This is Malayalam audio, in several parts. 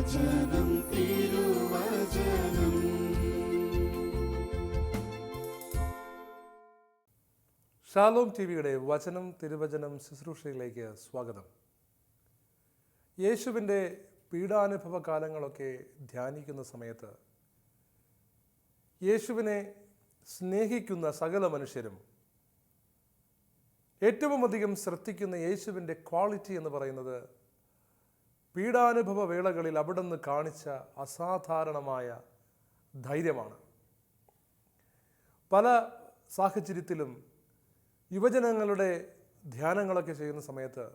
തിരുവചനം തിരുവചനം. ഷാലോം ടി വിയുടെ വചനം തിരുവചനം ശുശ്രൂഷയിലേക്ക് സ്വാഗതം. യേശുവിന്റെ പീഡാനുഭവ കാലങ്ങളൊക്കെ ധ്യാനിക്കുന്ന സമയത്ത് യേശുവിനെ സ്നേഹിക്കുന്ന സകല മനുഷ്യരും ഏറ്റവും അധികം ശ്രദ്ധിക്കുന്ന യേശുവിന്റെ ക്വാളിറ്റി എന്ന് പറയുന്നത് പീഡാനുഭവ വേളകളിൽ അവിടുന്ന് കാണിച്ച അസാധാരണമായ ധൈര്യമാണ്. പല സാഹചര്യത്തിലും യുവജനങ്ങളുടെ ധ്യാനങ്ങളൊക്കെ ചെയ്യുന്ന സമയത്ത്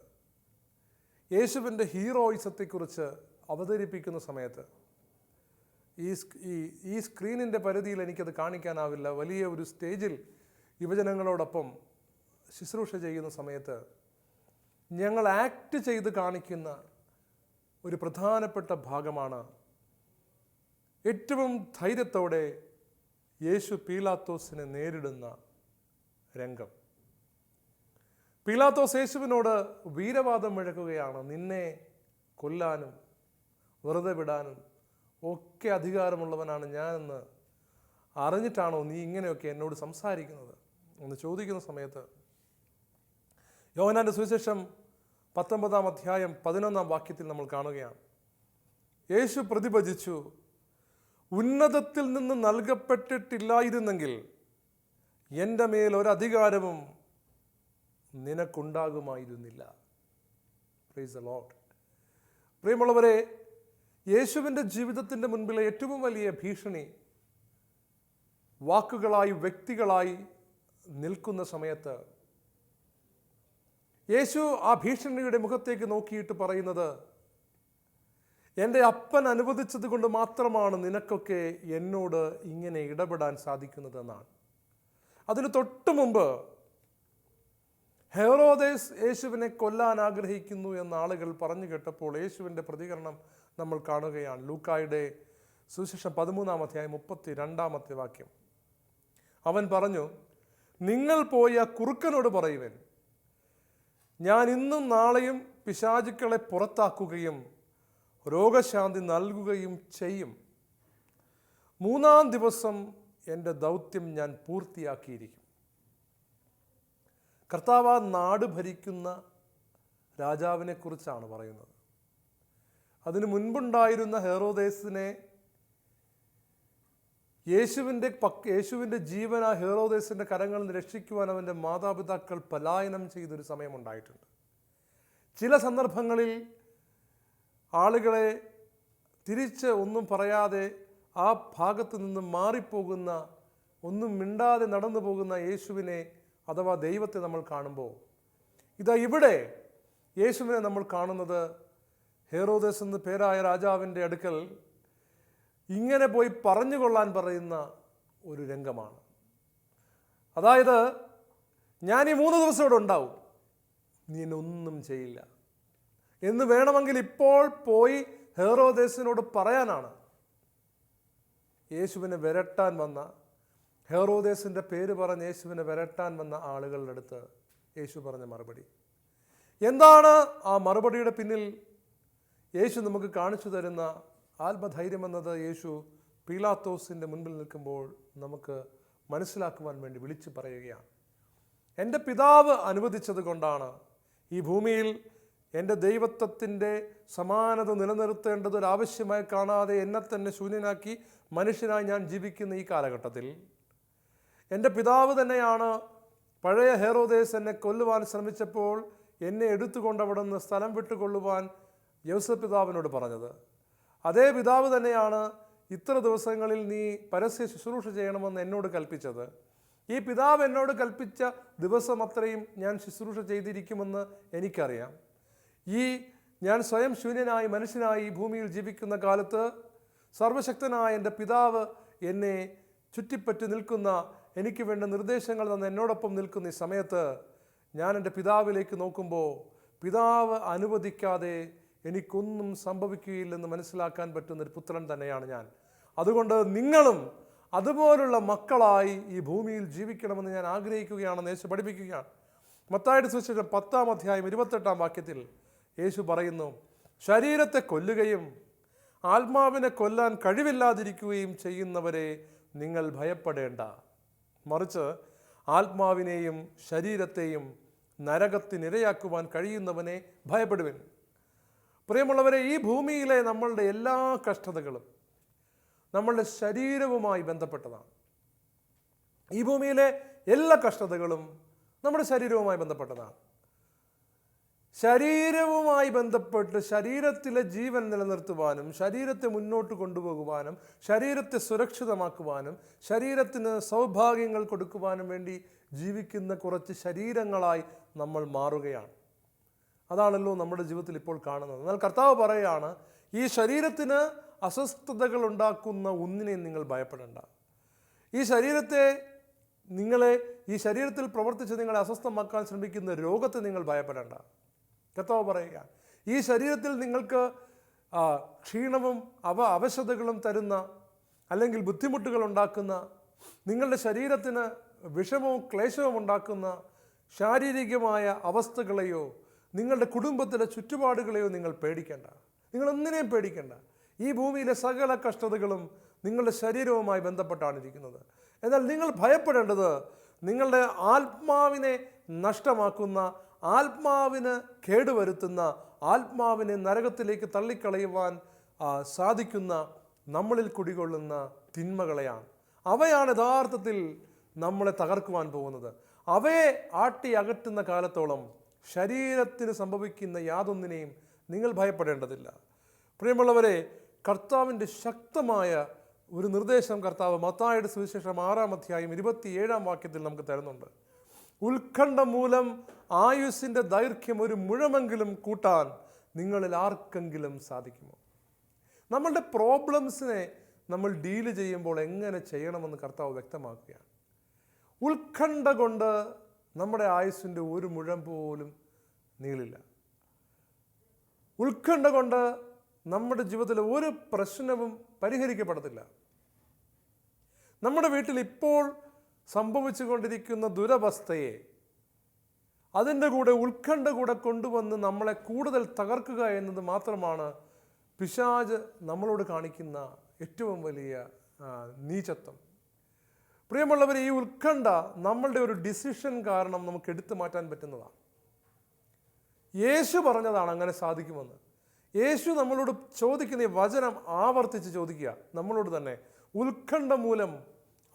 യേശുവിന്റെ ഹീറോയിസത്തെക്കുറിച്ച് അവതരിപ്പിക്കുന്ന സമയത്ത് ഈ ഈ സ്ക്രീനിന്റെ പരിധിയിൽ എനിക്കത് കാണിക്കാനാവില്ല. വലിയ ഒരു സ്റ്റേജിൽ യുവജനങ്ങളോടൊപ്പം ശുശ്രൂഷ ചെയ്യുന്ന സമയത്ത് ഞങ്ങൾ ആക്ട് ചെയ്ത് കാണിക്കുന്ന ഒരു പ്രധാനപ്പെട്ട ഭാഗമാണ്. ഏറ്റവും ധൈര്യത്തോടെ യേശു പീലാത്തോസിനെ നേരിടുന്ന രംഗം. പീലാത്തോസ് യേശുവിനോട് വീരവാദം മുഴക്കുകയാണ്. നിന്നെ കൊല്ലാനും വെറുതെ വിടാനും ഒക്കെ അധികാരമുള്ളവനാണ് ഞാനെന്ന് അറിഞ്ഞിട്ടാണോ നീ ഇങ്ങനെയൊക്കെ എന്നോട് സംസാരിക്കുന്നത്? എന്ന് ചോദിക്കുന്ന സമയത്ത് യോഹനാന്റെ സുവിശേഷം പത്തൊമ്പതാം അധ്യായം പതിനൊന്നാം വാക്യത്തിൽ നമ്മൾ കാണുകയാണ്. യേശു പ്രതിഭജിച്ചു ഉന്നതത്തിൽ നിന്ന് നൽകപ്പെട്ടിട്ടില്ലായിരുന്നെങ്കിൽ എന്റെ മേൽ ഒരധികാരവും നിനക്കുണ്ടാകുമായിരുന്നില്ല. പ്രൈസ് ലോട്ട് പ്രിയമുള്ളവരെ യേശുവിന്റെ ജീവിതത്തിന്റെ മുൻപിലെ ഏറ്റവും വലിയ ഭീഷണി വാക്കുകളായി വ്യക്തികളായി നിൽക്കുന്ന സമയത്ത് യേശു ആ ഭീഷണിയുടെ മുഖത്തേക്ക് നോക്കിയിട്ട് പറയുന്നത് എന്റെ അപ്പൻ അനുവദിച്ചത് കൊണ്ട് മാത്രമാണ് നിനക്കൊക്കെ എന്നോട് ഇങ്ങനെ ഇടപെടാൻ സാധിക്കുന്നതെന്നാണ് അതിന് തൊട്ടു മുമ്പ് ഹെറോദേസ് യേശുവിനെ കൊല്ലാൻ ആഗ്രഹിക്കുന്നു എന്ന ആളുകൾ പറഞ്ഞു കേട്ടപ്പോൾ യേശുവിന്റെ പ്രതികരണം നമ്മൾ കാണുകയാണ്. ലൂക്കായുടെ സുശേഷം പതിമൂന്നാം അധ്യായം മുപ്പത്തി രണ്ടാമത്തെ വാക്യം. അവൻ പറഞ്ഞു നിങ്ങൾ പോയ കുറുക്കനോട് പറയുവൻ. ഞാൻ ഇന്നും നാളെയും പിശാചുക്കളെ പുറത്താക്കുകയും രോഗശാന്തി നൽകുകയും ചെയ്യും. മൂന്നാം ദിവസം എന്റെ ദൗത്യം ഞാൻ പൂർത്തിയാക്കിയിരിക്കും. കർത്താവ് നാട് ഭരിക്കുന്ന രാജാവിനെക്കുറിച്ചാണ് പറയുന്നത്. അതിനു മുൻപുണ്ടായിരുന്ന ഹെറോദേസിനെ യേശുവിന്റെ പക് യേശുവിന്റെ ജീവൻ ആ ഹെറോദേസിന്റെ കരങ്ങളിൽ നിന്ന് രക്ഷിക്കുവാൻ അവന്റെ മാതാപിതാക്കൾ പലായനം ചെയ്തൊരു സമയമുണ്ടായിട്ടുണ്ട്. ചില സന്ദർഭങ്ങളിൽ ആളുകളെ തിരിച്ച് ഒന്നും പറയാതെ ആ ഭാഗത്ത് നിന്ന് മാറിപ്പോകുന്ന ഒന്നും മിണ്ടാതെ നടന്നു പോകുന്ന യേശുവിനെ അഥവാ ദൈവത്തെ നമ്മൾ കാണുമ്പോൾ ഇതാ ഇവിടെ യേശുവിനെ നമ്മൾ കാണുന്നത് ഹേറോദേസ് എന്ന് പേരായ രാജാവിന്റെ അടുക്കൽ ഇങ്ങനെ പോയി പറഞ്ഞുകൊള്ളാൻ പറയുന്ന ഒരു രംഗമാണ്. അതായത് ഞാൻ ഈ മൂന്ന് ദിവസം ഇവിടെ ഉണ്ടാവും. നീ ഒന്നും ചെയ്യില്ല. എന്ന് വേണമെങ്കിൽ ഇപ്പോൾ പോയി ഹേറോദേസിനോട് പറയാനാണ്. യേശുവിനെ വിരട്ടാൻ വന്ന ഹേറോദേസിന്റെ പേര് പറഞ്ഞ് യേശുവിനെ വിരട്ടാൻ വന്ന ആളുകളുടെ അടുത്ത് യേശു പറഞ്ഞ മറുപടി. എന്താണ് ആ മറുപടിയുടെ പിന്നിൽ യേശു നമുക്ക് കാണിച്ചു തരുന്ന ആത്മധൈര്യം എന്നത് യേശു പീലാത്തോസിന്റെ മുൻപിൽ നിൽക്കുമ്പോൾ നമുക്ക് മനസ്സിലാക്കുവാൻ വേണ്ടി വിളിച്ചു പറയുകയാണ്. എന്റെ പിതാവ് അനുവദിച്ചത് കൊണ്ടാണ് ഈ ഭൂമിയിൽ എന്റെ ദൈവത്വത്തിന്റെ സമാനത നിലനിർത്തേണ്ടത് ഒരു ആവശ്യമായി കാണാതെ എന്നെ തന്നെ ശൂന്യനാക്കി മനുഷ്യനായി ഞാൻ ജീവിക്കുന്ന ഈ കാലഘട്ടത്തിൽ എന്റെ പിതാവ് തന്നെയാണ് പഴയ ഹെറോദേസ് എന്നെ കൊല്ലുവാൻ ശ്രമിച്ചപ്പോൾ എന്നെ എടുത്തുകൊണ്ട് അവിടെ നിന്ന് സ്ഥലം വിട്ടുകൊള്ളുവാൻ യൗസഫ് പിതാവിനോട് പറഞ്ഞത്. അതേ പിതാവ് തന്നെയാണ് ഇത്ര ദിവസങ്ങളിൽ നീ പരസ്യ ശുശ്രൂഷ ചെയ്യണമെന്ന് എന്നോട് കൽപ്പിച്ചത്. ഈ പിതാവ് എന്നോട് കൽപ്പിച്ച ദിവസം അത്രയും ഞാൻ ശുശ്രൂഷ ചെയ്തിരിക്കുമെന്ന് എനിക്കറിയാം. ഈ ഞാൻ സ്വയം ശൂന്യനായി മനുഷ്യനായി ഭൂമിയിൽ ജീവിക്കുന്ന കാലത്ത് സർവശക്തനായ എന്റെ പിതാവ് എന്നെ ചുറ്റിപ്പറ്റി നിൽക്കുന്ന എനിക്ക് വേണ്ട നിർദ്ദേശങ്ങൾ തന്ന എന്നോടൊപ്പം നിൽക്കുന്ന ഈ സമയത്ത് ഞാൻ എന്റെ പിതാവിലേക്ക് നോക്കുമ്പോൾ പിതാവ് അനുവദിക്കാതെ എനിക്കൊന്നും സംഭവിക്കുകയില്ലെന്ന് മനസ്സിലാക്കാൻ പറ്റുന്ന ഒരു പുത്രൻ തന്നെയാണ് ഞാൻ. അതുകൊണ്ട് നിങ്ങളും അതുപോലുള്ള മക്കളായി ഈ ഭൂമിയിൽ ജീവിക്കണമെന്ന് ഞാൻ ആഗ്രഹിക്കുകയാണെന്ന് യേശു പഠിപ്പിക്കുകയാണ്. മത്തായിട്ട് സുവിശേഷം പത്താം അധ്യായം ഇരുപത്തെട്ടാം വാക്യത്തിൽ യേശു പറയുന്നു ശരീരത്തെ കൊല്ലുകയും ആത്മാവിനെ കൊല്ലാൻ കഴിവില്ലാതിരിക്കുകയും ചെയ്യുന്നവരെ നിങ്ങൾ ഭയപ്പെടേണ്ട. മറിച്ച് ആത്മാവിനെയും ശരീരത്തെയും നരകത്തിനിരയാക്കുവാൻ കഴിയുന്നവനെ ഭയപ്പെടുവിൻ. പ്രിയമുള്ളവരെ ഈ ഭൂമിയിലെ നമ്മളുടെ എല്ലാ കഷ്ടതകളും നമ്മളുടെ ശരീരവുമായി ബന്ധപ്പെട്ടതാണ്. ഈ ഭൂമിയിലെ എല്ലാ കഷ്ടതകളും നമ്മുടെ ശരീരവുമായി ബന്ധപ്പെട്ടതാണ്. ശരീരവുമായി ബന്ധപ്പെട്ട് ശരീരത്തിലെ ജീവൻ നിലനിർത്തുവാനും ശരീരത്തെ മുന്നോട്ട് കൊണ്ടുപോകുവാനും ശരീരത്തെ സുരക്ഷിതമാക്കുവാനും ശരീരത്തിന് സൗഭാഗ്യങ്ങൾ കൊടുക്കുവാനും വേണ്ടി ജീവിക്കുന്ന കുറച്ച് ശരീരങ്ങളായി നമ്മൾ മാറുകയാണ്. അതാണല്ലോ നമ്മുടെ ജീവിതത്തിൽ ഇപ്പോൾ കാണുന്നത്. എന്നാൽ കർത്താവ് പറയുകയാണ് ഈ ശരീരത്തിന് അസ്വസ്ഥതകൾ ഉണ്ടാക്കുന്ന ഒന്നിനെയും നിങ്ങൾ ഭയപ്പെടേണ്ട. ഈ ശരീരത്തെ നിങ്ങളെ ഈ ശരീരത്തിൽ പ്രവർത്തിച്ച് നിങ്ങളെ അസ്വസ്ഥമാക്കാൻ ശ്രമിക്കുന്ന രോഗത്തെ നിങ്ങൾ ഭയപ്പെടേണ്ട. കർത്താവ് പറയുക ഈ ശരീരത്തിൽ നിങ്ങൾക്ക് ക്ഷീണവും അവ അവശതകളും തരുന്ന അല്ലെങ്കിൽ ബുദ്ധിമുട്ടുകൾ ഉണ്ടാക്കുന്ന നിങ്ങളുടെ ശരീരത്തിന് വിഷമവും ക്ലേശവും ഉണ്ടാക്കുന്ന ശാരീരികമായ അവസ്ഥകളെയോ നിങ്ങളുടെ കുടുംബത്തിലെ ചുറ്റുപാടുകളെയോ നിങ്ങൾ പേടിക്കേണ്ട. നിങ്ങളൊന്നിനെയും പേടിക്കേണ്ട. ഈ ഭൂമിയിലെ സകല കഷ്ടതകളും നിങ്ങളുടെ ശരീരവുമായി ബന്ധപ്പെട്ടാണ് ഇരിക്കുന്നത്. എന്നാൽ നിങ്ങൾ ഭയപ്പെടേണ്ടത് നിങ്ങളുടെ ആത്മാവിനെ നഷ്ടമാക്കുന്ന ആത്മാവിന് കേടുവരുത്തുന്ന ആത്മാവിനെ നരകത്തിലേക്ക് തള്ളിക്കളയുവാൻ സാധിക്കുന്ന നമ്മളിൽ കുടികൊള്ളുന്ന തിന്മകളെയാണ്. അവയാണ് യഥാർത്ഥത്തിൽ നമ്മളെ തകർക്കുവാൻ പോകുന്നത്. അവയെ ആട്ടി അകറ്റുന്ന കാലത്തോളം ശരീരത്തിന് സംഭവിക്കുന്ന യാതൊന്നിനെയും നിങ്ങൾ ഭയപ്പെടേണ്ടതില്ല. പ്രിയമുള്ളവരെ കർത്താവിന്റെ ശക്തമായ ഒരു നിർദ്ദേശം കർത്താവ് മത്തായുടെ സുവിശേഷം ആറാം അധ്യായം ഇരുപത്തിയേഴാം വാക്യത്തിൽ നമുക്ക് തരുന്നുണ്ട്. ഉത്കണ്ഠ മൂലം ആയുസ്സിന്റെ ദൈർഘ്യം ഒരു മുഴമെങ്കിലും കൂട്ടാൻ നിങ്ങളിൽ ആർക്കെങ്കിലും സാധിക്കുമോ? നമ്മളുടെ പ്രോബ്ലംസിനെ നമ്മൾ ഡീൽ ചെയ്യുമ്പോൾ എങ്ങനെ ചെയ്യണമെന്ന് കർത്താവ് വ്യക്തമാക്കുകയാണ്. ഉത്കണ്ഠ കൊണ്ട് നമ്മുടെ ആയുസ്സിന്റെ ഒരു മുഴം പോലും നീളില്ല. ഉത്കണ്ഠ കൊണ്ട് നമ്മുടെ ജീവിതത്തിലെ ഒരു പ്രശ്നവും പരിഹരിക്കപ്പെടത്തില്ല. നമ്മുടെ വീട്ടിൽ ഇപ്പോൾ സംഭവിച്ചുകൊണ്ടിരിക്കുന്ന ദുരവസ്ഥയെ അതിന്റെ കൂടെ ഉത്കണ്ഠ കൂടെ കൊണ്ടുവന്ന് നമ്മളെ കൂടുതൽ തകർക്കുക എന്നത് മാത്രമാണ് പിശാജ് നമ്മളോട് കാണിക്കുന്ന ഏറ്റവും വലിയ നീചത്വം. പ്രിയമുള്ളവർ ഈ ഉത്കണ്ഠ നമ്മളുടെ ഒരു ഡിസിഷൻ കാരണം നമുക്ക് എടുത്തു മാറ്റാൻ പറ്റുന്നതാണ്. യേശു പറഞ്ഞതാണ് അങ്ങനെ സാധിക്കുമെന്ന്. യേശു നമ്മളോട് ചോദിക്കുന്ന ഈ വചനം ആവർത്തിച്ച് ചോദിക്കുക. നമ്മളോട് തന്നെ ഉത്കണ്ഠ മൂലം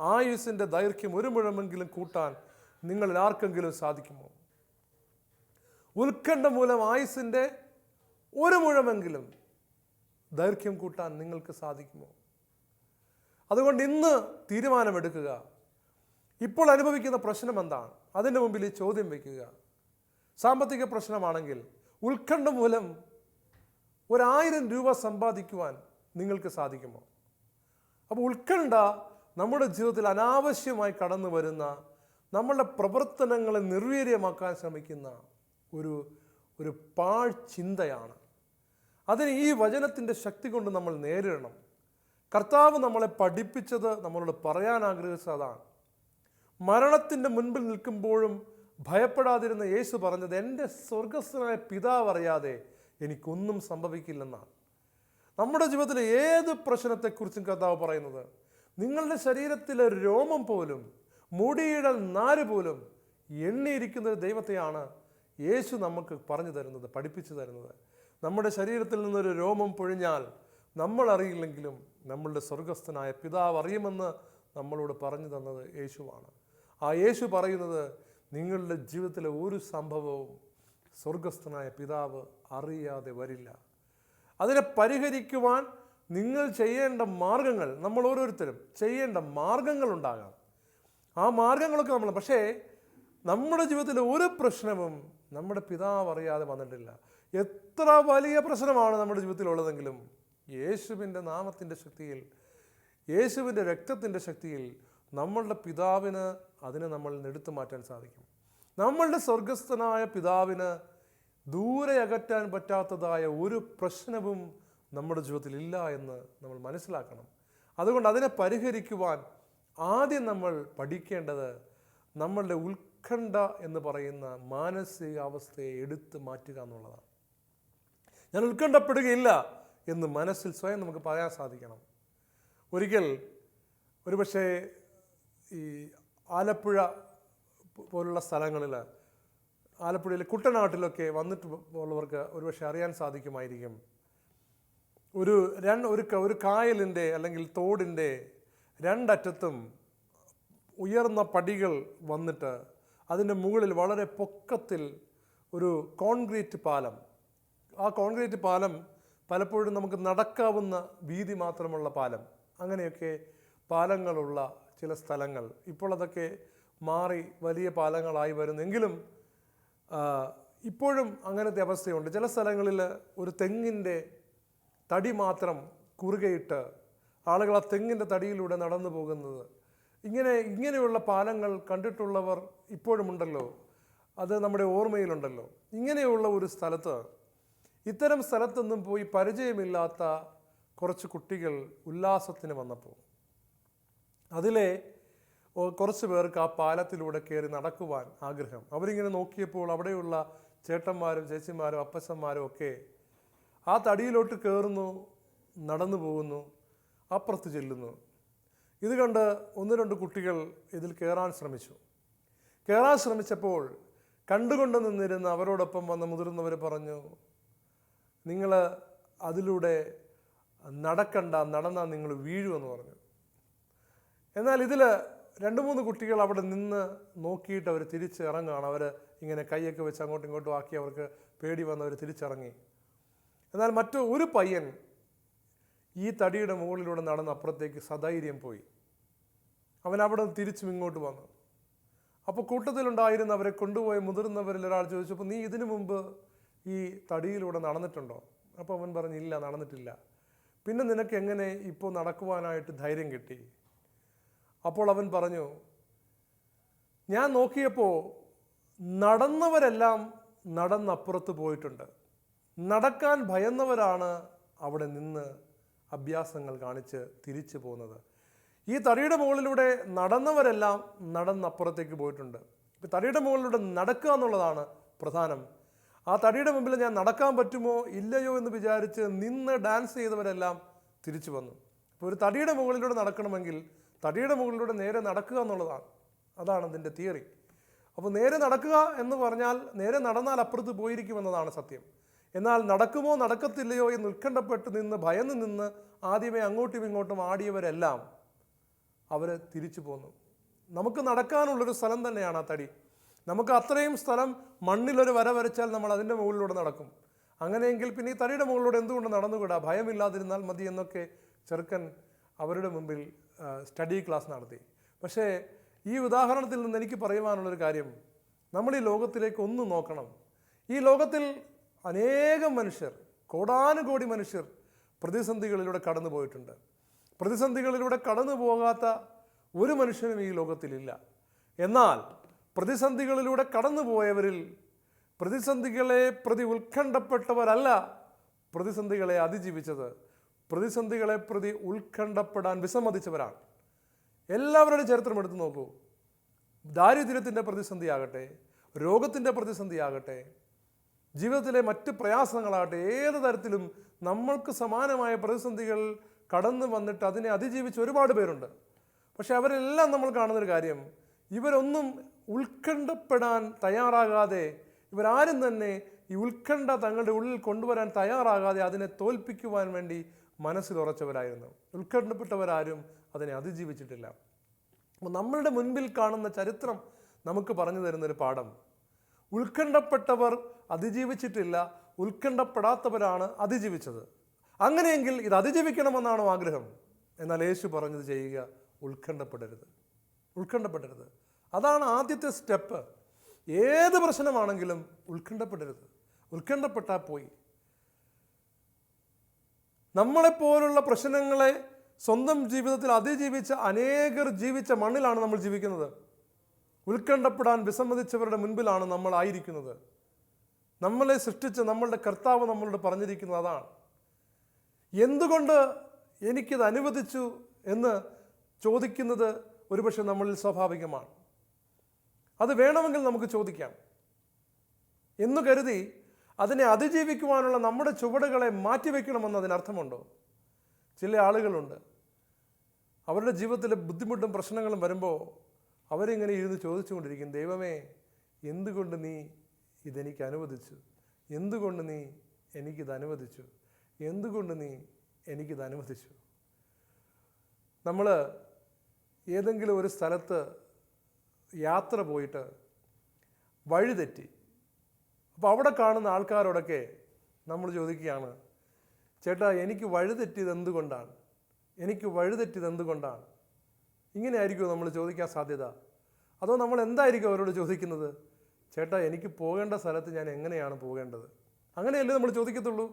ആയുസിന്റെ ദൈർഘ്യം ഒരു മുഴമെങ്കിലും കൂട്ടാൻ നിങ്ങളിൽ ആർക്കെങ്കിലും സാധിക്കുമോ? ഉത്കണ്ഠ മൂലം ആയുസിന്റെ ഒരു മുഴമെങ്കിലും ദൈർഘ്യം കൂട്ടാൻ നിങ്ങൾക്ക് സാധിക്കുമോ? അതുകൊണ്ട് ഇന്ന് തീരുമാനമെടുക്കുക. ഇപ്പോൾ അനുഭവിക്കുന്ന പ്രശ്നം എന്താണ്? അതിന്റെ മുമ്പിൽ ഈ ചോദ്യം വയ്ക്കുക സാമ്പത്തിക പ്രശ്നമാണെങ്കിൽ ഉത്കണ്ഠ മൂലം ഒരായിരം രൂപ സമ്പാദിക്കുവാൻ നിങ്ങൾക്ക് സാധിക്കുമോ? അപ്പോൾ ഉത്കണ്ഠ നമ്മുടെ ജീവിതത്തിൽ അനാവശ്യമായി കടന്നു വരുന്ന നമ്മളുടെ പ്രവർത്തനങ്ങളെ നിർവീര്യമാക്കാൻ ശ്രമിക്കുന്ന ഒരു ഒരു പാഴ് ചിന്തയാണ് അതിന് ഈ വചനത്തിന്റെ ശക്തി കൊണ്ട് നമ്മൾ നേരിടണം. കർത്താവ് നമ്മളെ പഠിപ്പിച്ചത് നമ്മളോട് പറയാൻ ആഗ്രഹിച്ചത് അതാണ് മരണത്തിന്റെ മുൻപിൽ നിൽക്കുമ്പോഴും ഭയപ്പെടാതിരുന്ന യേശു പറഞ്ഞത് എന്റെ സ്വർഗസ്ഥനായ പിതാവ് അറിയാതെ എനിക്കൊന്നും സംഭവിക്കില്ലെന്നാണ്. നമ്മുടെ ജീവിതത്തിലെ ഏത് പ്രശ്നത്തെക്കുറിച്ചും കർത്താവ് പറയുന്നത് നിങ്ങളുടെ ശരീരത്തിലെ രോമം പോലും മുടിയുടെ നാര് പോലും എണ്ണിയിരിക്കുന്ന ഒരു ദൈവത്തെയാണ് യേശു നമുക്ക് പറഞ്ഞു തരുന്നത് പഠിപ്പിച്ചു തരുന്നത്. നമ്മുടെ ശരീരത്തിൽ നിന്നൊരു രോമം പൊഴിഞ്ഞാൽ നമ്മൾ അറിയില്ലെങ്കിലും നമ്മളുടെ സ്വർഗസ്ഥനായ പിതാവ് അറിയുമെന്ന് നമ്മളോട് പറഞ്ഞു തന്നത് യേശുവാണ്. ആ യേശു പറയുന്നത് നിങ്ങളുടെ ജീവിതത്തിലെ ഒരു സംഭവവും സ്വർഗസ്ഥനായ പിതാവ് അറിയാതെ വരില്ല. അതിനെ പരിഹരിക്കുവാൻ നിങ്ങൾ ചെയ്യേണ്ട മാർഗങ്ങൾ നമ്മൾ ഓരോരുത്തരും ചെയ്യേണ്ട മാർഗങ്ങളുണ്ടാകാം ആ മാർഗങ്ങളൊക്കെ നമ്മൾ പക്ഷേ നമ്മുടെ ജീവിതത്തിലെ ഒരു പ്രശ്നവും നമ്മുടെ പിതാവ് അറിയാതെ വന്നിട്ടില്ല. എത്ര വലിയ പ്രശ്നമാണ് നമ്മുടെ ജീവിതത്തിലുള്ളതെങ്കിലും യേശുവിന്റെ നാമത്തിന്റെ ശക്തിയിൽ യേശുവിന്റെ രക്തത്തിന്റെ ശക്തിയിൽ നമ്മളുടെ പിതാവിന് അതിനെ നമ്മൾ എടുത്തു മാറ്റാൻ സാധിക്കും. നമ്മളുടെ സ്വർഗസ്ഥനായ പിതാവിന് ദൂരെ അകറ്റാൻ പറ്റാത്തതായ ഒരു പ്രശ്നവും നമ്മുടെ ജീവിതത്തിൽ ഇല്ല എന്ന് നമ്മൾ മനസ്സിലാക്കണം. അതുകൊണ്ട് അതിനെ പരിഹരിക്കുവാൻ ആദ്യം നമ്മൾ പഠിക്കേണ്ടത് നമ്മളുടെ ഉത്കണ്ഠ എന്ന് പറയുന്ന മാനസികാവസ്ഥയെ എടുത്തു മാറ്റുക എന്നുള്ളതാണ്. ഞാൻ ഉത്കണ്ഠപ്പെടുകയില്ല. എന്ന് മനസ്സിൽ സ്വയം നമുക്ക് പറയാൻ സാധിക്കണം. ഒരിക്കൽ ഒരുപക്ഷെ ഈ ആലപ്പുഴ പോലുള്ള സ്ഥലങ്ങളിൽ ആലപ്പുഴയിലെ കുട്ടനാട്ടിലൊക്കെ വന്നിട്ട് ഉള്ളവർക്ക് ഒരുപക്ഷെ അറിയാൻ സാധിക്കുമായിരിക്കും. ഒരു രണ്ട് ഒരു ഒരു കായലിന്റെ അല്ലെങ്കിൽ തോടിന്റെ രണ്ടറ്റത്തും ഉയർന്ന പടികൾ വന്നിട്ട് അതിന്റെ മുകളിൽ വളരെ പൊക്കത്തിൽ ഒരു കോൺക്രീറ്റ് പാലം. ആ കോൺക്രീറ്റ് പാലം പലപ്പോഴും നമുക്ക് നടക്കാവുന്ന വീതി മാത്രമുള്ള പാലം. അങ്ങനെയൊക്കെ പാലങ്ങളുള്ള ചില സ്ഥലങ്ങൾ. ഇപ്പോൾ അതൊക്കെ മാറി വലിയ പാലങ്ങളായി വരുന്നെങ്കിലും ഇപ്പോഴും അങ്ങനത്തെ അവസ്ഥയുണ്ട്. ചില സ്ഥലങ്ങളിൽ ഒരു തെങ്ങിന്റെ തടി മാത്രം കുറുകയിട്ട് ആളുകൾ ആ തെങ്ങിന്റെ തടിയിലൂടെ നടന്നു പോകുന്നത്. ഇങ്ങനെ ഇങ്ങനെയുള്ള പാലങ്ങൾ കണ്ടിട്ടുള്ളവർ ഇപ്പോഴുമുണ്ടല്ലോ. അത് നമ്മുടെ ഓർമ്മയിലുണ്ടല്ലോ. ഇങ്ങനെയുള്ള ഒരു സ്ഥലത്ത് ഇത്തരം സ്ഥലത്തൊന്നും പോയി പരിചയമില്ലാത്ത കുറച്ച് കുട്ടികൾ ഉല്ലാസത്തിന് വന്നപ്പോൾ. അതിലെ കുറച്ച് പേർക്ക് ആ പാലത്തിലൂടെ കയറി നടക്കുവാൻ ആഗ്രഹം. അവരിങ്ങനെ നോക്കിയപ്പോൾ അവിടെയുള്ള ചേട്ടന്മാരും ചേച്ചിമാരും അപ്പച്ചന്മാരും ഒക്കെ ആ തടിയിലോട്ട് കയറുന്നു നടന്നു പോകുന്നു അപ്പുറത്ത് ചെല്ലുന്നു. ഇത് കണ്ട് ഒന്ന് രണ്ട് കുട്ടികൾ ഇതിൽ കയറാൻ ശ്രമിച്ചു. കയറാൻ ശ്രമിച്ചപ്പോൾ കണ്ടുകൊണ്ട് നിന്നിരുന്ന അവരോടൊപ്പം വന്ന മുതിർന്നവർ പറഞ്ഞു നിങ്ങൾ അതിലൂടെ നടക്കണ്ട നടന്നാൽ നിങ്ങൾ വീഴുമെന്ന് പറഞ്ഞു. എന്നാൽ ഇതിൽ രണ്ട് മൂന്ന് കുട്ടികൾ അവിടെ നിന്ന് നോക്കിയിട്ട് അവർ തിരിച്ച് ഇറങ്ങുകയാണ് അവർ ഇങ്ങനെ കൈയൊക്കെ വെച്ച് അങ്ങോട്ടും ഇങ്ങോട്ടും ആക്കി അവർക്ക് പേടി വന്നവർ തിരിച്ചിറങ്ങി. എന്നാൽ മറ്റു ഒരു പയ്യൻ ഈ തടിയുടെ മുകളിലൂടെ നടന്ന് അപ്പുറത്തേക്ക് സധൈര്യം പോയി. അവൻ അവിടെ നിന്ന് തിരിച്ചും ഇങ്ങോട്ട് വന്നു. അപ്പോൾ കൂട്ടത്തിലുണ്ടായിരുന്ന അവരെ കൊണ്ടുപോയ മുതിർന്നവരിൽ ഒരാൾ ചോദിച്ചപ്പോൾ നീ ഇതിനു മുമ്പ് ഈ തടിയിലൂടെ നടന്നിട്ടുണ്ടോ? അപ്പോൾ അവൻ പറഞ്ഞു ഇല്ല നടന്നിട്ടില്ല. പിന്നെ നിനക്ക് എങ്ങനെ ഇപ്പോൾ നടക്കുവാനായിട്ട് ധൈര്യം കിട്ടി? അപ്പോൾ അവൻ പറഞ്ഞു ഞാൻ നോക്കിയപ്പോൾ നടന്നവരെല്ലാം നടന്നപ്പുറത്ത് പോയിട്ടുണ്ട്. നടക്കാൻ ഭയന്നവരാണ് അവിടെ നിന്ന് അഭ്യാസങ്ങൾ കാണിച്ച് തിരിച്ചു പോകുന്നത്. ഈ തടിയുടെ മുകളിലൂടെ നടന്നവരെല്ലാം നടന്നപ്പുറത്തേക്ക് പോയിട്ടുണ്ട്. തടിയുടെ മുകളിലൂടെ നടക്കുക എന്നുള്ളതാണ് പ്രധാനം ആ തടിയുടെ മുമ്പിൽ ഞാൻ നടക്കാൻ പറ്റുമോ ഇല്ലയോ എന്ന് വിചാരിച്ച് നിന്ന് ഡാൻസ് ചെയ്തവരെല്ലാം തിരിച്ചു വന്നു. അപ്പോൾ ഒരു തടിയുടെ മുകളിലൂടെ നടക്കണമെങ്കിൽ തടിയുടെ മുകളിലൂടെ നേരെ നടക്കുക എന്നുള്ളതാണ്. അതാണ് അതിന്റെ തിയറി. അപ്പോൾ നേരെ നടക്കുക എന്ന് പറഞ്ഞാൽ നേരെ നടന്നാൽ അപ്പുറത്ത് പോയിരിക്കുമെന്നതാണ് സത്യം. എന്നാൽ നടക്കുമോ നടക്കത്തില്ലയോ എന്ന് ഉത്കണ്ഠപ്പെട്ട് നിന്ന് ഭയന്ന് നിന്ന് ആദ്യമേ അങ്ങോട്ടും ഇങ്ങോട്ടും ആടിയവരെല്ലാം അവർ തിരിച്ചു പോന്നു. നമുക്ക് നടക്കാനുള്ളൊരു സ്ഥലം തന്നെയാണ് ആ തടി. നമുക്ക് അത്രയും സ്ഥലം മണ്ണിലൊരു വര വരച്ചാൽ നമ്മൾ അതിന്റെ മുകളിലൂടെ നടക്കും. അങ്ങനെയെങ്കിൽ പിന്നെ ഈ തടിയുടെ മുകളിലൂടെ എന്തുകൊണ്ട് നടന്നുകൂടാ? ഭയമില്ലാതിരുന്നാൽ മതി എന്നൊക്കെ ചെറുക്കൻ അവരുടെ മുമ്പിൽ സ്റ്റഡി ക്ലാസ് നടത്തി. പക്ഷേ ഈ ഉദാഹരണത്തിൽ നിന്ന് എനിക്ക് പറയുവാനുള്ളൊരു കാര്യം. നമ്മൾ ഈ ലോകത്തിലേക്ക് ഒന്ന് നോക്കണം. ഈ ലോകത്തിൽ അനേകം മനുഷ്യർ കോടാനുകോടി മനുഷ്യർ പ്രതിസന്ധികളിലൂടെ കടന്നു പോയിട്ടുണ്ട്. പ്രതിസന്ധികളിലൂടെ കടന്നു പോകാത്ത ഒരു മനുഷ്യനും ഈ ലോകത്തിലില്ല. എന്നാൽ പ്രതിസന്ധികളിലൂടെ കടന്നുപോയവരിൽ പ്രതിസന്ധികളെ പ്രതി ഉത്കണ്ഠപ്പെട്ടവരല്ല പ്രതിസന്ധികളെ അതിജീവിച്ചത്. പ്രതിസന്ധികളെ പ്രതി ഉത്കണ്ഠപ്പെടാൻ വിസമ്മതിച്ചവരാണ്. എല്ലാവരുടെ ചരിത്രം എടുത്തു നോക്കൂ. ദാരിദ്ര്യത്തിന്റെ പ്രതിസന്ധിയാകട്ടെ രോഗത്തിന്റെ പ്രതിസന്ധിയാകട്ടെ ജീവിതത്തിലെ മറ്റ് പ്രയാസങ്ങളാകട്ടെ ഏത് തരത്തിലും നമ്മൾക്ക് സമാനമായ പ്രതിസന്ധികൾ കടന്നു വന്നിട്ട് അതിനെ അതിജീവിച്ച് ഒരുപാട് പേരുണ്ട്. പക്ഷെ അവരെല്ലാം നമ്മൾ കാണുന്നൊരു കാര്യം ഇവരൊന്നും ഉത്കണ്ഠപ്പെടാൻ തയ്യാറാകാതെ ഇവരാരും തന്നെ ഈ ഉത്കണ്ഠ തങ്ങളുടെ ഉള്ളിൽ കൊണ്ടുവരാൻ തയ്യാറാകാതെ അതിനെ തോൽപ്പിക്കുവാൻ വേണ്ടി മനസ്സിൽ ഉറച്ചവരായിരുന്നു. ഉത്കണ്ഠപ്പെട്ടവരാരും അതിനെ അതിജീവിച്ചിട്ടില്ല. അപ്പോൾ നമ്മളുടെ മുൻപിൽ കാണുന്ന ചരിത്രം നമുക്ക് പറഞ്ഞു തരുന്നൊരു പാഠം. ഉത്കണ്ഠപ്പെട്ടവർ അതിജീവിച്ചിട്ടില്ല ഉത്കണ്ഠപ്പെടാത്തവരാണ് അതിജീവിച്ചത്. അങ്ങനെയെങ്കിൽ ഇത് അതിജീവിക്കണമെന്നാണോ ആഗ്രഹം? എന്നാൽ യേശു പറഞ്ഞത് ചെയ്യുക ഉത്കണ്ഠപ്പെടരുത്. ഉത്കണ്ഠപ്പെടരുത്. അതാണ് ആദ്യത്തെ സ്റ്റെപ്പ്. ഏത് പ്രശ്നമാണെങ്കിലും ഉത്കണ്ഠപ്പെടരുത്. ഉത്കണ്ഠപ്പെട്ടാൽ പോയി. നമ്മളെപ്പോലുള്ള പ്രശ്നങ്ങളെ സ്വന്തം ജീവിതത്തിൽ അതിജീവിച്ച അനേകർ ജീവിച്ച മണ്ണിലാണ് നമ്മൾ ജീവിക്കുന്നത്. ഉത്കണ്ഠപ്പെടാൻ വിസമ്മതിച്ചവരുടെ മുൻപിലാണ് നമ്മൾ ആയിരിക്കുന്നത്. നമ്മളെ സൃഷ്ടിച്ച് നമ്മളുടെ കർത്താവ് നമ്മളോട് പറഞ്ഞിരിക്കുന്നത് അതാണ്. എന്തുകൊണ്ട് എനിക്കിത് അനുവദിച്ചു എന്ന് ചോദിക്കുന്നത് ഒരുപക്ഷെ നമ്മളിൽ സ്വാഭാവികമാണ്. അത് വേണമെങ്കിൽ നമുക്ക് ചോദിക്കാം. എന്ന് കരുതി അതിനെ അതിജീവിക്കുവാനുള്ള നമ്മുടെ ചുവടുകളെ മാറ്റിവെക്കണമെന്ന് അതിനർത്ഥമുണ്ടോ ചില ആളുകളുണ്ട്. അവരുടെ ജീവിതത്തിലെ ബുദ്ധിമുട്ടും പ്രശ്നങ്ങളും വരുമ്പോൾ അവരിങ്ങനെ ഇരുന്ന് ചോദിച്ചുകൊണ്ടിരിക്കും ദൈവമേ എന്തുകൊണ്ട് നീ ഇതെനിക്ക് അനുവദിച്ചു? എന്തുകൊണ്ട് നീ എനിക്കിത് അനുവദിച്ചു? എന്തുകൊണ്ട് നീ എനിക്കിത് അനുവദിച്ചു? നമ്മൾ ഏതെങ്കിലും ഒരു സ്ഥലത്ത് യാത്ര പോയിട്ട് വഴിതെറ്റി. അപ്പോൾ അവിടെ കാണുന്ന ആൾക്കാരോടൊക്കെ നമ്മൾ ചോദിക്കുകയാണ് ചേട്ടാ എനിക്ക് വഴിതെറ്റിയത് എന്തുകൊണ്ടാണ്? എനിക്ക് വഴിതെറ്റിയത് എന്തുകൊണ്ടാണ്? ഇങ്ങനെ ആയിരിക്കുമോ നമ്മൾ ചോദിക്കാൻ സാധ്യത? അതോ നമ്മൾ എന്തായിരിക്കും അവരോട് ചോദിക്കുന്നത്? ചേട്ടാ എനിക്ക് പോകേണ്ട സ്ഥലത്ത് ഞാൻ എങ്ങനെയാണ് പോകേണ്ടത്? അങ്ങനെയല്ലേ നമ്മൾ ചോദിക്കത്തുള്ളൂ.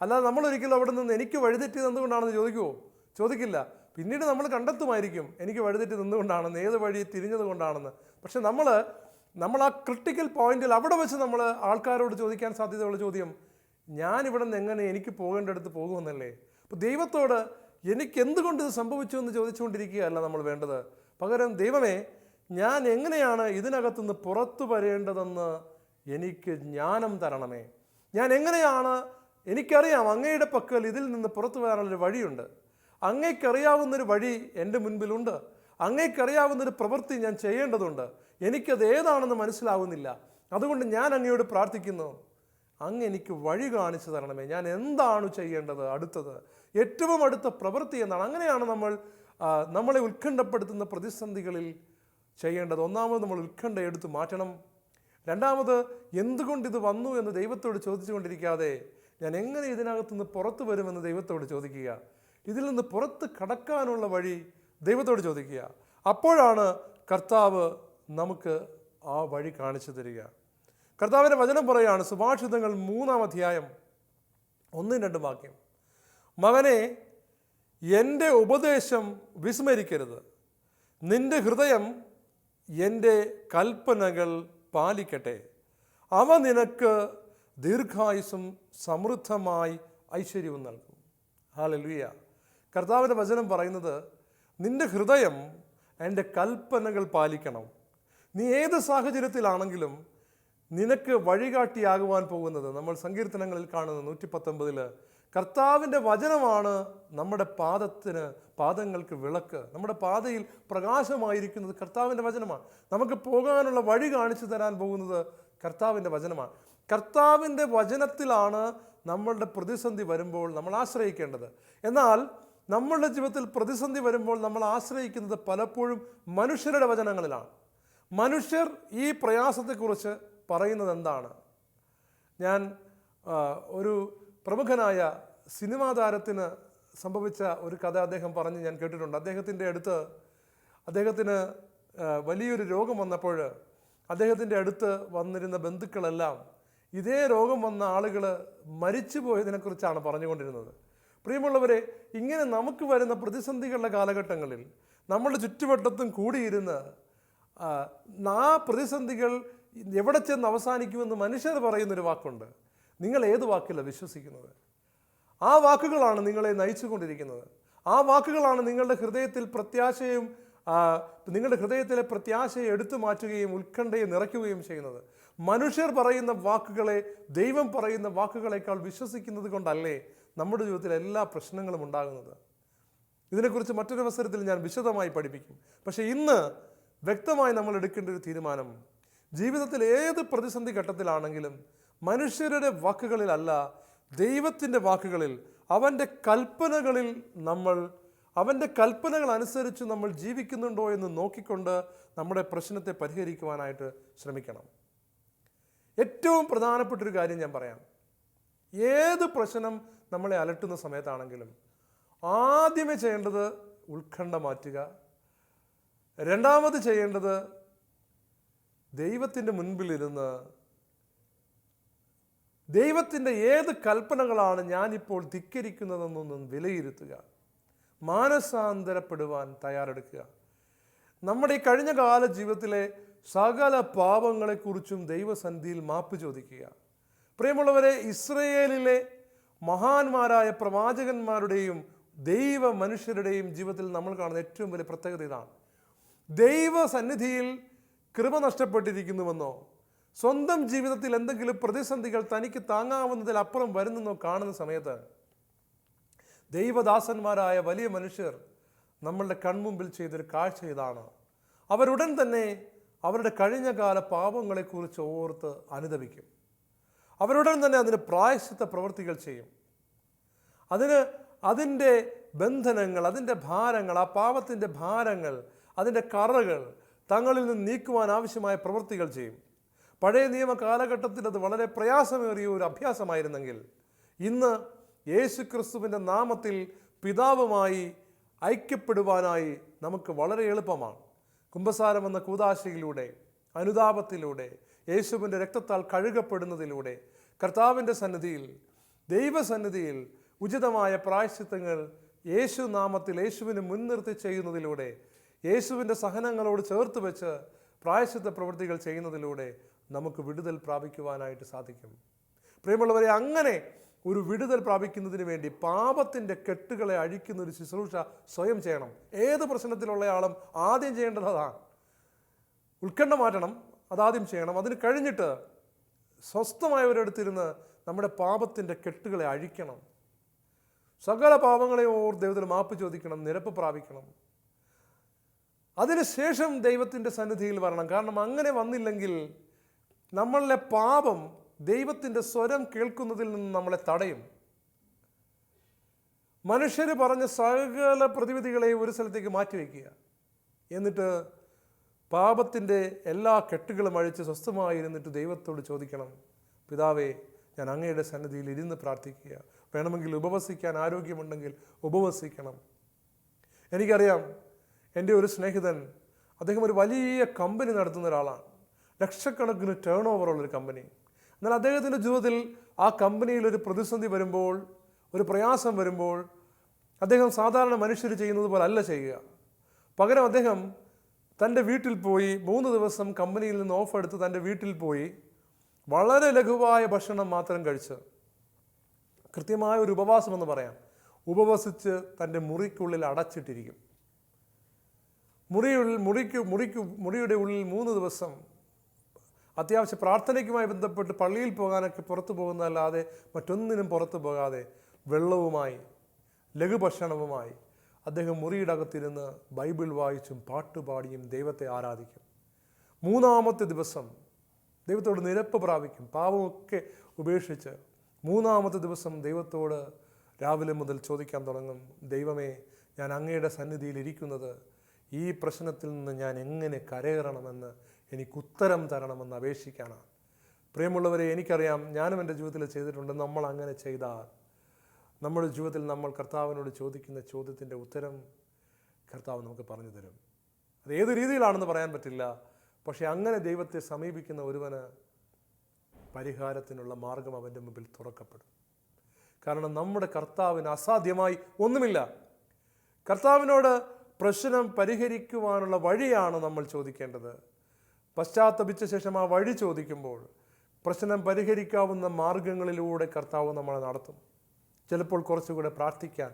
അല്ലാതെ നമ്മൾ ഒരിക്കലും അവിടെ നിന്ന് എനിക്ക് വഴിതെറ്റിയത് എന്തുകൊണ്ടാണെന്ന് ചോദിക്കുമോ ചോദിക്കില്ല. പിന്നീട് നമ്മൾ കണ്ടെത്തുമായിരിക്കും എനിക്ക് വഴിതെറ്റി നിന്നുകൊണ്ടാണെന്ന് ഏത് വഴി തിരിഞ്ഞത് കൊണ്ടാണെന്ന് പക്ഷെ നമ്മൾ നമ്മൾ ആ ക്രിട്ടിക്കൽ പോയിന്റിൽ അവിടെ വെച്ച് നമ്മൾ ആൾക്കാരോട് ചോദിക്കാൻ സാധ്യതയുള്ള ചോദ്യം ഞാൻ ഇവിടെ നിന്ന് എങ്ങനെ എനിക്ക് പോകേണ്ടടുത്ത് പോകുമെന്നല്ലേ? അപ്പോൾ ദൈവത്തോട് എനിക്ക് എന്തുകൊണ്ട് ഇത് സംഭവിച്ചു എന്ന് ചോദിച്ചുകൊണ്ടിരിക്കുകയല്ല നമ്മൾ വേണ്ടത്. പകരം ദൈവമേ ഞാൻ എങ്ങനെയാണ് ഇതിനകത്തുനിന്ന് പുറത്തു വരേണ്ടതെന്ന് എനിക്ക് ജ്ഞാനം തരണമേ. ഞാൻ എങ്ങനെയാണ് എനിക്കറിയാം അങ്ങയുടെ പക്കൽ ഇതിൽ നിന്ന് പുറത്തു വരാനുള്ളൊരു വഴിയുണ്ട്. അങ്ങേക്കറിയാവുന്നൊരു വഴി എന്റെ മുൻപിലുണ്ട്. അങ്ങേക്കറിയാവുന്നൊരു പ്രവൃത്തി ഞാൻ ചെയ്യേണ്ടതുണ്ട്. എനിക്കത് ഏതാണെന്ന് മനസ്സിലാവുന്നില്ല. അതുകൊണ്ട് ഞാൻ അങ്ങയോട് പ്രാർത്ഥിക്കുന്നു. അങ്ങ് എനിക്ക് വഴി കാണിച്ചു തരണമേ. ഞാൻ എന്താണ് ചെയ്യേണ്ടത്? അടുത്തത്. ഏറ്റവും അടുത്ത പ്രവൃത്തി എന്നാണ് അങ്ങനെയാണ് നമ്മൾ നമ്മളെ ഉത്കണ്ഠപ്പെടുത്തുന്ന പ്രതിസന്ധികളിൽ ചെയ്യേണ്ടത്. ഒന്നാമത് നമ്മൾ ഉത്കണ്ഠ എടുത്തു മാറ്റണം. രണ്ടാമത് എന്തുകൊണ്ട് ഇത് വന്നു എന്ന് ദൈവത്തോട് ചോദിച്ചുകൊണ്ടിരിക്കാതെ ഞാൻ എങ്ങനെ ഇതിനകത്തുനിന്ന് പുറത്തു വരുമെന്ന് ദൈവത്തോട് ചോദിക്കുക. ഇതിൽ നിന്ന് പുറത്ത് കടക്കാനുള്ള വഴി ദൈവത്തോട് ചോദിക്കുക. അപ്പോഴാണ് കർത്താവ് നമുക്ക് ആ വഴി കാണിച്ചു തരിക. കർത്താവിന്റെ വചനം പറയുകയാണ് സുഭാഷിതങ്ങൾ മൂന്നാം അധ്യായം ഒന്നും രണ്ടും വാക്യം. മകനെ എന്റെ ഉപദേശം വിസ്മരിക്കരുത്. നിന്റെ ഹൃദയം എന്റെ കൽപ്പനകൾ പാലിക്കട്ടെ. അവ നിനക്ക് ദീർഘായുസും സമൃദ്ധമായി ഐശ്വര്യവും നൽകും. ഹാലലുയ കർത്താവിന്റെ വചനം പറയുന്നത് നിന്റെ ഹൃദയം എന്റെ കൽപ്പനകൾ പാലിക്കണം. നീ ഏത് സാഹചര്യത്തിലാണെങ്കിലും നിനക്ക് വഴികാട്ടിയാകുവാൻ പോകുന്നത്. നമ്മൾ സങ്കീർത്തനങ്ങളിൽ കാണുന്ന നൂറ്റി പത്തൊമ്പതിൽ കർത്താവിന്റെ വചനമാണ് നമ്മുടെ പാദത്തിന് പാദങ്ങൾക്ക് വിളക്ക്. നമ്മുടെ പാതയിൽ പ്രകാശമായിരിക്കുന്നത് കർത്താവിന്റെ വചനമാണ്. നമുക്ക് പോകാനുള്ള വഴി കാണിച്ചു തരാൻ പോകുന്നത് കർത്താവിന്റെ വചനമാണ്. കർത്താവിന്റെ വചനത്തിലാണ് നമ്മളുടെ പ്രതിസന്ധി വരുമ്പോൾ നമ്മൾ ആശ്രയിക്കേണ്ടത്. എന്നാൽ നമ്മളുടെ ജീവിതത്തിൽ പ്രതിസന്ധി വരുമ്പോൾ നമ്മൾ ആശ്രയിക്കുന്നത് പലപ്പോഴും മനുഷ്യരുടെ വചനങ്ങളിലാണ്. മനുഷ്യർ ഈ പ്രയാസത്തെക്കുറിച്ച് പറയുന്നത് എന്താണ് ഞാൻ ഒരു പ്രമുഖനായ സിനിമാ താരത്തിന് സംഭവിച്ച ഒരു കഥ അദ്ദേഹം പറഞ്ഞ് ഞാൻ കേട്ടിട്ടുണ്ട്. അദ്ദേഹത്തിന്റെ അടുത്ത് അദ്ദേഹത്തിന് വലിയൊരു രോഗം വന്നപ്പോൾ അദ്ദേഹത്തിന്റെ അടുത്ത് വന്നിരുന്ന ബന്ധുക്കളെല്ലാം ഇതേ രോഗം വന്ന ആളുകൾ മരിച്ചു പോയതിനെക്കുറിച്ചാണ് പറഞ്ഞുകൊണ്ടിരുന്നത്. പ്രിയമുള്ളവരെ ഇങ്ങനെ നമുക്ക് വരുന്ന പ്രതിസന്ധികളുടെ കാലഘട്ടങ്ങളിൽ നമ്മുടെ ചുറ്റുവട്ടത്തും കൂടിയിരുന്ന് ആ, പ്രതിസന്ധികൾ എവിടെ ചെന്ന് അവസാനിക്കുമെന്ന് മനുഷ്യർ പറയുന്നൊരു വാക്കുണ്ട്. നിങ്ങൾ ഏത് വാക്കിലാണ് വിശ്വസിക്കുന്നത്? ആ വാക്കുകളാണ് നിങ്ങളെ നയിച്ചുകൊണ്ടിരിക്കുന്നത്. ആ വാക്കുകളാണ് നിങ്ങളുടെ ഹൃദയത്തിൽ പ്രത്യാശയും നിങ്ങളുടെ ഹൃദയത്തിലെ പ്രത്യാശയെ എടുത്തു മാറ്റുകയും ഉത്കണ്ഠയെ നിറയ്ക്കുകയും ചെയ്യുന്നത്. മനുഷ്യർ പറയുന്ന വാക്കുകളെ ദൈവം പറയുന്ന വാക്കുകളേക്കാൾ വിശ്വസിക്കുന്നത് കൊണ്ടല്ലേ നമ്മുടെ ജീവിതത്തിലെ എല്ലാ പ്രശ്നങ്ങളും ഉണ്ടാകുന്നത്. ഇതിനെക്കുറിച്ച് മറ്റൊരു അവസരത്തിൽ ഞാൻ വിശദമായി പഠിപ്പിക്കും. പക്ഷേ ഇന്ന് വ്യക്തമായി നമ്മൾ എടുക്കേണ്ട ഒരു തീരുമാനം ജീവിതത്തിൽ ഏത് പ്രതിസന്ധി ഘട്ടത്തിലാണെങ്കിലും മനുഷ്യരുടെ വാക്കുകളിലല്ല ദൈവത്തിന്റെ വാക്കുകളിൽ അവന്റെ കൽപ്പനകളിൽ നമ്മൾ അവന്റെ കൽപ്പനകൾ അനുസരിച്ച് നമ്മൾ ജീവിക്കുന്നുണ്ടോ എന്ന് നോക്കിക്കൊണ്ട് നമ്മുടെ പ്രശ്നത്തെ പരിഹരിക്കുവാനായിട്ട് ശ്രമിക്കണം. ഏറ്റവും പ്രധാനപ്പെട്ട ഒരു കാര്യം ഞാൻ പറയാം. ഏത് പ്രശ്നം നമ്മളെ അലട്ടുന്ന സമയത്താണെങ്കിലും ആദ്യമേ ചെയ്യേണ്ടത് ഉത്കണ്ഠ മാറ്റുക. രണ്ടാമത് ചെയ്യേണ്ടത് ദൈവത്തിന്റെ മുൻപിലിരുന്ന് ദൈവത്തിന്റെ ഏത് കൽപ്പനകളാണ് ഞാനിപ്പോൾ ധിക്കരിക്കുന്നതെന്നൊന്നും വിലയിരുത്തുക. മാനസാന്തരപ്പെടുവാൻ തയ്യാറെടുക്കുക. നമ്മുടെ ഈ കഴിഞ്ഞ കാല ജീവിതത്തിലെ സകല പാപങ്ങളെക്കുറിച്ചും ദൈവസന്ധിയിൽ മാപ്പ് ചോദിക്കുക. പ്രിയമുള്ളവരെ ഇസ്രയേലിലെ മഹാന്മാരായ പ്രവാചകന്മാരുടെയും ദൈവ മനുഷ്യരുടെയും ജീവിതത്തിൽ നമ്മൾ കാണുന്ന ഏറ്റവും വലിയ പ്രത്യേകത ഇതാണ്. ദൈവ സന്നിധിയിൽ കൃപ നഷ്ടപ്പെട്ടിരിക്കുന്നുവെന്നോ സ്വന്തം ജീവിതത്തിൽ എന്തെങ്കിലും പ്രതിസന്ധികൾ തനിക്ക് താങ്ങാവുന്നതിലപ്പുറം വരുന്നെന്നോ കാണുന്ന സമയത്ത് ദൈവദാസന്മാരായ വലിയ മനുഷ്യർ നമ്മളുടെ കൺമുമ്പിൽ ചെയ്തൊരു കാഴ്ച ഇതാണ്. അവരുടൻ തന്നെ അവരുടെ കഴിഞ്ഞകാല പാപങ്ങളെക്കുറിച്ച് ഓർത്ത് അനുദപിക്കും. അവരുടൻ തന്നെ അതിന് പ്രായശ്ചിത്ത പ്രവൃത്തികൾ ചെയ്യും. അതിന് അതിന്റെ ബന്ധനങ്ങൾ അതിന്റെ ഭാരങ്ങൾ ആ പാപത്തിന്റെ ഭാരങ്ങൾ അതിന്റെ കറകൾ തങ്ങളിൽ നിന്ന് നീക്കുവാൻ ആവശ്യമായ പ്രവൃത്തികൾ ചെയ്യും. പഴയ നിയമ കാലഘട്ടത്തിൽ അത് വളരെ പ്രയാസമേറിയ ഒരു അഭ്യാസമായിരുന്നെങ്കിൽ ഇന്ന് യേശു ക്രിസ്തുവിന്റെ നാമത്തിൽ പിതാവുമായി ഐക്യപ്പെടുവാനായി നമുക്ക് വളരെ എളുപ്പമാണ്. കുംഭസാരം എന്ന കൂതാശയിലൂടെ അനുതാപത്തിലൂടെ യേശുവിന്റെ രക്തത്താൽ കഴുകപ്പെടുന്നതിലൂടെ കർത്താവിന്റെ സന്നിധിയിൽ ദൈവസന്നിധിയിൽ ഉചിതമായ പ്രായശ്ചിത്തങ്ങൾ യേശു നാമത്തിൽ യേശുവിനെ മുൻനിർത്തി ചെയ്യുന്നതിലൂടെ യേശുവിന്റെ സഹനങ്ങളോട് ചേർത്ത് വെച്ച് പ്രായശ്ചിത്ത പ്രവൃത്തികൾ ചെയ്യുന്നതിലൂടെ നമുക്ക് വിടുതൽ പ്രാപിക്കുവാനായിട്ട് സാധിക്കും. പ്രിയമുള്ളവരെ അങ്ങനെ ഒരു വിടുതൽ പ്രാപിക്കുന്നതിന് വേണ്ടി പാപത്തിന്റെ കെട്ടുകളെ അഴിക്കുന്ന ഒരു ശുശ്രൂഷ സ്വയം ചെയ്യണം. ഏത് പ്രശ്നത്തിലുള്ള ആളും ആദ്യം ചെയ്യേണ്ടത് അതാണ് ഉത്കണ്ഠ മാറ്റണം അതാദ്യം ചെയ്യണം. അതിന് കഴിഞ്ഞിട്ട് സ്വസ്ഥമായവരെടുത്തിരുന്ന് നമ്മുടെ പാപത്തിന്റെ കെട്ടുകളെ അഴിക്കണം. സകല പാപങ്ങളെയും ഓർ ദൈവത്തിന് മാപ്പ് ചോദിക്കണം നിരപ്പ് പ്രാപിക്കണം. അതിനുശേഷം ദൈവത്തിന്റെ സന്നിധിയിൽ വരണം. കാരണം അങ്ങനെ വന്നില്ലെങ്കിൽ നമ്മളിലെ പാപം ദൈവത്തിന്റെ സ്വരം കേൾക്കുന്നതിൽ നിന്ന് നമ്മളെ തടയും. മനുഷ്യർ പറഞ്ഞ സകല പ്രതിവിധികളെയും ഒരു സ്ഥലത്തേക്ക് മാറ്റിവെക്കുക. എന്നിട്ട് പാപത്തിന്റെ എല്ലാ കെട്ടുകളും അഴിച്ച് സ്വസ്ഥമായിരുന്നിട്ട് ദൈവത്തോട് ചോദിക്കണം പിതാവേ ഞാൻ അങ്ങയുടെ സന്നിധിയിൽ ഇരുന്ന് പ്രാർത്ഥിക്കുക. വേണമെങ്കിൽ ഉപവസിക്കാൻ ആരോഗ്യമുണ്ടെങ്കിൽ ഉപവസിക്കണം. എനിക്കറിയാം എന്റെ ഒരു സ്നേഹിതൻ അദ്ദേഹം ഒരു വലിയ കമ്പനി നടത്തുന്ന ഒരാളാണ്. ലക്ഷക്കണക്കിന് ടേൺ ഓവറുള്ളൊരു കമ്പനി. എന്നാൽ അദ്ദേഹത്തിന്റെ ജീവിതത്തിൽ ആ കമ്പനിയിൽ ഒരു പ്രതിസന്ധി വരുമ്പോൾ ഒരു പ്രയാസം വരുമ്പോൾ അദ്ദേഹം സാധാരണ മനുഷ്യർ ചെയ്യുന്നത് പോലെ അല്ല ചെയ്യുക. പകരം അദ്ദേഹം തന്റെ വീട്ടിൽ പോയി മൂന്ന് ദിവസം കമ്പനിയിൽ നിന്ന് ഓഫ് എടുത്ത് തന്റെ വീട്ടിൽ പോയി വളരെ ലഘുവായ ഭക്ഷണം മാത്രം കഴിച്ച് കൃത്യമായ ഒരു ഉപവാസം എന്ന് പറയാം. ഉപവസിച്ച് തന്റെ മുറിക്കുള്ളിൽ അടച്ചിട്ടിരിക്കും. മുറിയുള്ളിൽ മുറിക്ക് മുറിക്ക് മുറിയുടെ ഉള്ളിൽ മൂന്ന് ദിവസം അത്യാവശ്യ പ്രാർത്ഥനയ്ക്കുമായി ബന്ധപ്പെട്ട് പള്ളിയിൽ പോകാനൊക്കെ പുറത്തു പോകുന്നതല്ലാതെ മറ്റൊന്നിനും പുറത്തു പോകാതെ വെള്ളവുമായി ലഘുഭക്ഷണവുമായി അദ്ദേഹം മുറിയുടെ അകത്തിരുന്ന് ബൈബിൾ വായിച്ചും പാട്ടുപാടിയും ദൈവത്തെ ആരാധിക്കും. മൂന്നാമത്തെ ദിവസം ദൈവത്തോട് നിരപ്പ് പ്രാപിക്കും. പാപമൊക്കെ ഉപേക്ഷിച്ച് മൂന്നാമത്തെ ദിവസം ദൈവത്തോട് രാവിലെ മുതൽ ചോദിക്കാൻ തുടങ്ങും. ദൈവമേ ഞാൻ അങ്ങയുടെ സന്നിധിയിൽ ഇരിക്കുന്നത് ഈ പ്രശ്നത്തിൽ നിന്ന് ഞാൻ എങ്ങനെ കരകയറണമെന്ന് എനിക്ക് ഉത്തരം തരണമെന്ന് അപേക്ഷിക്കാനാണ്. പ്രിയമുള്ളവരെ എനിക്കറിയാം ഞാനും എന്റെ ജീവിതത്തിൽ ചെയ്തിട്ടുണ്ട് നമ്മൾ അങ്ങനെ ചെയ്താൽ നമ്മുടെ ജീവിതത്തിൽ നമ്മൾ കർത്താവിനോട് ചോദിക്കുന്ന ചോദ്യത്തിന്റെ ഉത്തരം കർത്താവ് നമുക്ക് പറഞ്ഞു തരും. അത് ഏത് രീതിയിലാണെന്ന് പറയാൻ പറ്റില്ല. പക്ഷേ അങ്ങനെ ദൈവത്തെ സമീപിക്കുന്ന ഒരുവന് പരിഹാരത്തിനുള്ള മാർഗം അവന്റെ മുമ്പിൽ തുറക്കപ്പെടും. കാരണം നമ്മുടെ കർത്താവിന് അസാധ്യമായി ഒന്നുമില്ല. കർത്താവിനോട് പ്രശ്നം പരിഹരിക്കുവാനുള്ള വഴിയാണ് നമ്മൾ ചോദിക്കേണ്ടത്. പശ്ചാത്തപിച്ച ശേഷം ആ വഴി ചോദിക്കുമ്പോൾ പ്രശ്നം പരിഹരിക്കാവുന്ന മാർഗങ്ങളിലൂടെ കർത്താവ് നമ്മളെ നടത്തും. ചിലപ്പോൾ കുറച്ചുകൂടെ പ്രാർത്ഥിക്കാൻ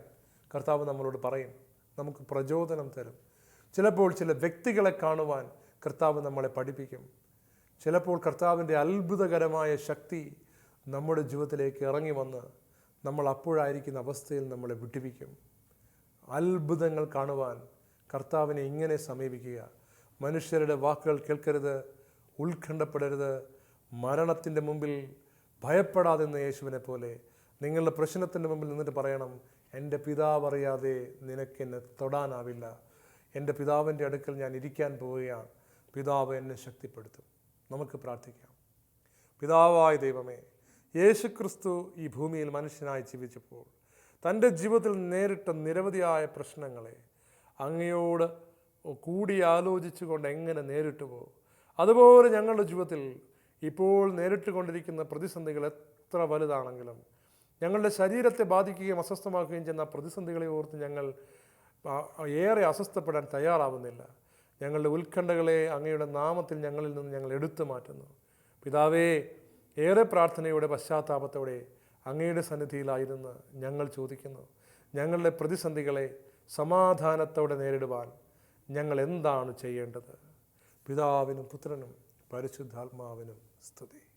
കർത്താവ് നമ്മളോട് പറയും. നമുക്ക് പ്രചോദനം തരും. ചിലപ്പോൾ ചില വ്യക്തികളെ കാണുവാൻ കർത്താവ് നമ്മളെ പഠിപ്പിക്കും. ചിലപ്പോൾ കർത്താവിന്റെ അത്ഭുതകരമായ ശക്തി നമ്മുടെ ജീവിതത്തിലേക്ക് ഇറങ്ങി വന്ന് നമ്മൾ അപ്പോഴായിരിക്കുന്ന അവസ്ഥയിൽ നമ്മളെ വിട്ടിപ്പിക്കും അത്ഭുതങ്ങൾ കാണുവാൻ കർത്താവിനെ ഇങ്ങനെ സമീപിക്കുക. മനുഷ്യരുടെ വാക്കുകൾ കേൾക്കരുത് ഉത്കണ്ഠപ്പെടരുത് മരണത്തിന്റെ മുമ്പിൽ ഭയപ്പെടാതെന്ന യേശുവിനെ പോലെ നിങ്ങളുടെ പ്രശ്നത്തിന്റെ മുമ്പിൽ നിന്നിട്ട് പറയണം എന്റെ പിതാവ് അറിയാതെ നിനക്കെന്നെ തൊടാനാവില്ല. എന്റെ പിതാവിന്റെ അടുക്കൽ ഞാൻ ഇരിക്കാൻ പോവുകയാണ്. പിതാവ് എന്നെ ശക്തിപ്പെടുത്തും. നമുക്ക് പ്രാർത്ഥിക്കാം. പിതാവായ ദൈവമേ യേശുക്രിസ്തു ഈ ഭൂമിയിൽ മനുഷ്യനായി ജീവിച്ചപ്പോൾ തന്റെ ജീവിതത്തിൽ നേരിട്ട നിരവധിയായ പ്രശ്നങ്ങളെ അങ്ങയോട് കൂടി ആലോചിച്ചുകൊണ്ട് എങ്ങനെ നേരിട്ടുവോ അതുപോലെ ഞങ്ങളുടെ ജീവിതത്തിൽ ഇപ്പോൾ നേരിട്ട് കൊണ്ടിരിക്കുന്ന പ്രതിസന്ധികൾ എത്ര വലുതാണെങ്കിലും ഞങ്ങളുടെ ശരീരത്തെ ബാധിക്കുകയും അസ്വസ്ഥമാക്കുകയും ചെയ്യുന്ന പ്രതിസന്ധികളെ ഓർത്ത് ഞങ്ങൾ ഏറെ അസ്വസ്ഥപ്പെടാൻ തയ്യാറാവുന്നില്ല. ഞങ്ങളുടെ ഉത്കണ്ഠകളെ അങ്ങയുടെ നാമത്തിൽ ഞങ്ങളിൽ നിന്ന് ഞങ്ങൾ എടുത്തു മാറ്റുന്നു. പിതാവേ ഏറെ പ്രാർത്ഥനയോടെ പശ്ചാത്താപത്തോടെ അങ്ങയുടെ സന്നിധിയിലായിരുന്ന് ഞങ്ങൾ ചോദിക്കുന്നു. ഞങ്ങളുടെ പ്രതിസന്ധികളെ സമാധാനത്തോടെ നേരിടുവാൻ ഞങ്ങൾ എന്താണ് ചെയ്യേണ്ടത്? പിതാവിനും പുത്രനും പരിശുദ്ധാത്മാവിനും സ്തുതി.